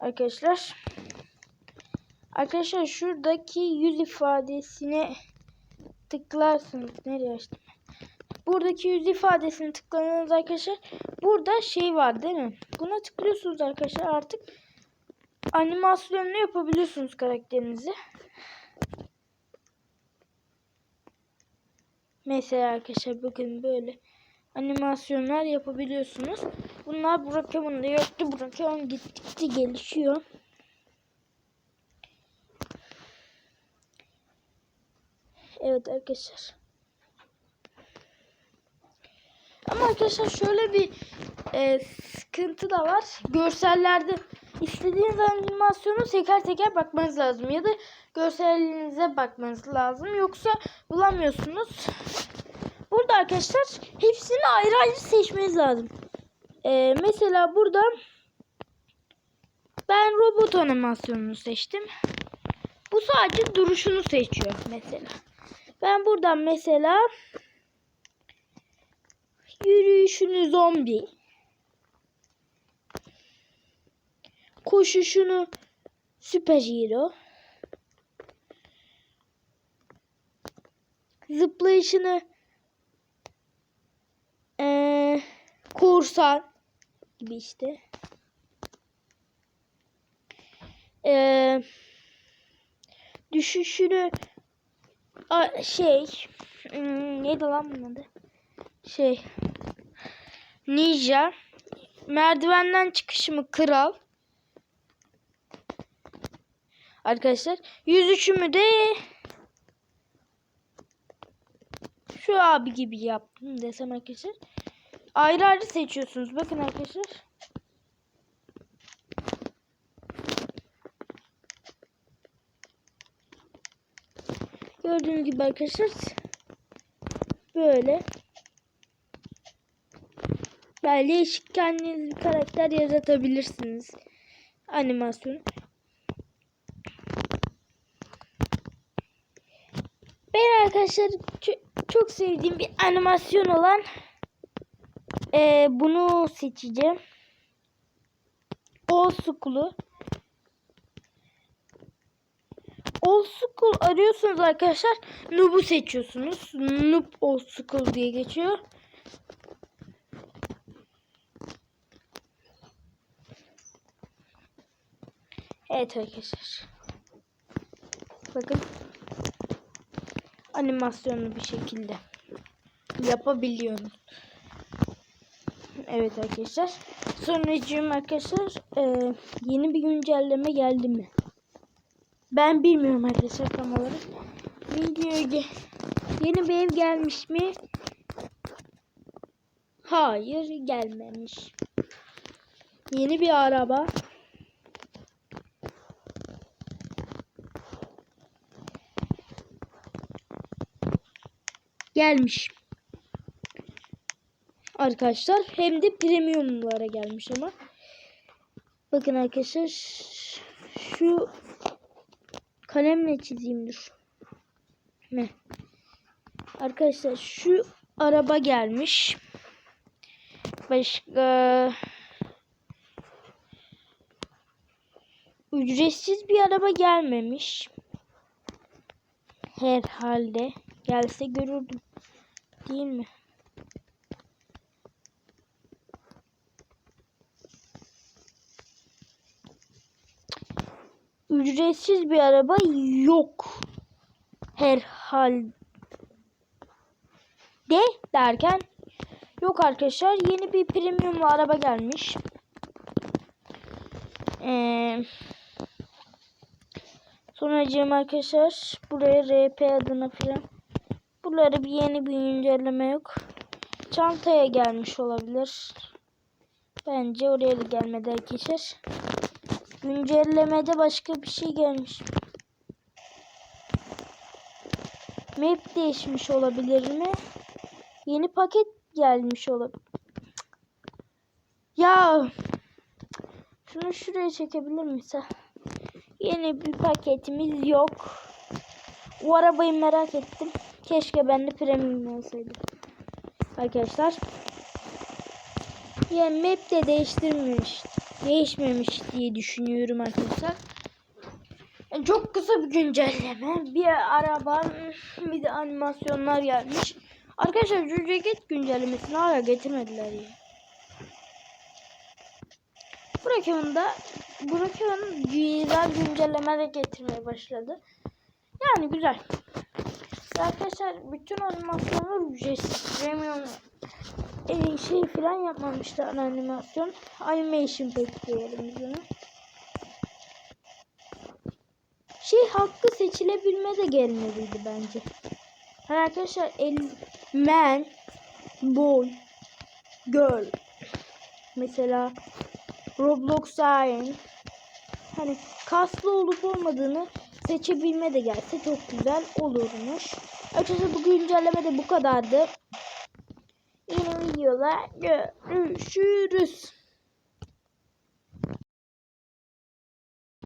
Arkadaşlar. Arkadaşlar şuradaki yüz ifadesine tıklarsınız. Nereye açtım? Buradaki yüz ifadesini tıkladığınız arkadaşlar burada şey var değil mi? Buna tıklıyorsunuz arkadaşlar artık animasyonunu yapabiliyorsunuz karakterinizi. Mesela arkadaşlar bakın böyle animasyonlar yapabiliyorsunuz. Bunlar Brokemon'da yoktu. Brokemon gittikçe gelişiyor. Evet arkadaşlar. Ama arkadaşlar şöyle bir e, sıkıntı da var. Görsellerde istediğiniz animasyonu teker teker bakmanız lazım. Ya da görselinize bakmanız lazım. Yoksa bulamıyorsunuz. Burada arkadaşlar hepsini ayrı ayrı seçmeniz lazım. E, mesela burada ben robot animasyonunu seçtim. Bu sadece duruşunu seçiyor mesela. Ben buradan mesela yürüyüşünü zombi, koşuşunu süper hero, zıplayışını ee, korsan gibi işte. Ee, düşüşünü a, şey hmm, neydi lan bunun adı? Şey ninja merdivenden çıkışımı kral arkadaşlar 103'ümü de şu abi gibi yaptım desem arkadaşlar ayrı ayrı seçiyorsunuz bakın arkadaşlar Gördüğünüz gibi arkadaşlar böyle böyle değişik kendiniz bir karakter yaratabilirsiniz. Animasyon. Ben arkadaşlar ço- çok sevdiğim bir animasyon olan eee, bunu seçeceğim. Old School'u. Old School arıyorsunuz arkadaşlar. Noob'u seçiyorsunuz. Noob Old School diye geçiyor. Evet arkadaşlar. Bakın. Animasyonlu bir şekilde yapabiliyoruz. Evet arkadaşlar. Sonracığım arkadaşlar eee, yeni bir güncelleme geldi mi? Ben bilmiyorum arkadaşlar tam olarak. Videoya yeni bir ev gelmiş mi? Hayır gelmemiş. Yeni bir araba. Gelmiş. Arkadaşlar hem de premiumlara gelmiş ama. Bakın arkadaşlar şu kalemle çizeyim dur. Ne? Arkadaşlar şu araba gelmiş. Başka ücretsiz bir araba gelmemiş. Herhalde gelse görürdüm. Değil mi? Ücretsiz bir araba yok. Herhalde derken yok arkadaşlar yeni bir premium araba gelmiş. Ee, sonracığım arkadaşlar buraya RP adına filan buraları bir yeni bir güncelleme yok. Çantaya gelmiş olabilir. Bence oraya da gelmedi arkadaşlar. Güncellemede başka bir şey gelmiş. Map değişmiş olabilir mi? Yeni paket gelmiş olabilir. Ya şunu şuraya çekebilir misin? Yeni bir paketimiz yok. O arabayı merak ettim. Keşke bende premium olsaydı. Arkadaşlar. Yani map de değiştirmiyor işte. Değişmemiş diye düşünüyorum arkadaşlar. Çok kısa bir güncelleme. Bir araba bir de animasyonlar gelmiş. Arkadaşlar şu ceket güncellemesini hala getirmediler ya. Burak'ın da Burak'ın güzel güncelleme de getirmeye başladı. Yani güzel. Arkadaşlar bütün animasyonlar ücretsiz. Premium e, şey falan yapmamışlar animasyon. Animation pack diyelim ona. Şey hakkı seçilebilme de gelmeliydi bence. Hani arkadaşlar el, man, boy, girl. Mesela Roblox Iron. Hani kaslı olup olmadığını seçebilme de gelse çok güzel olurmuş. Açıkçası bu güncelleme de bu kadardı. Yeni videoda görüşürüz.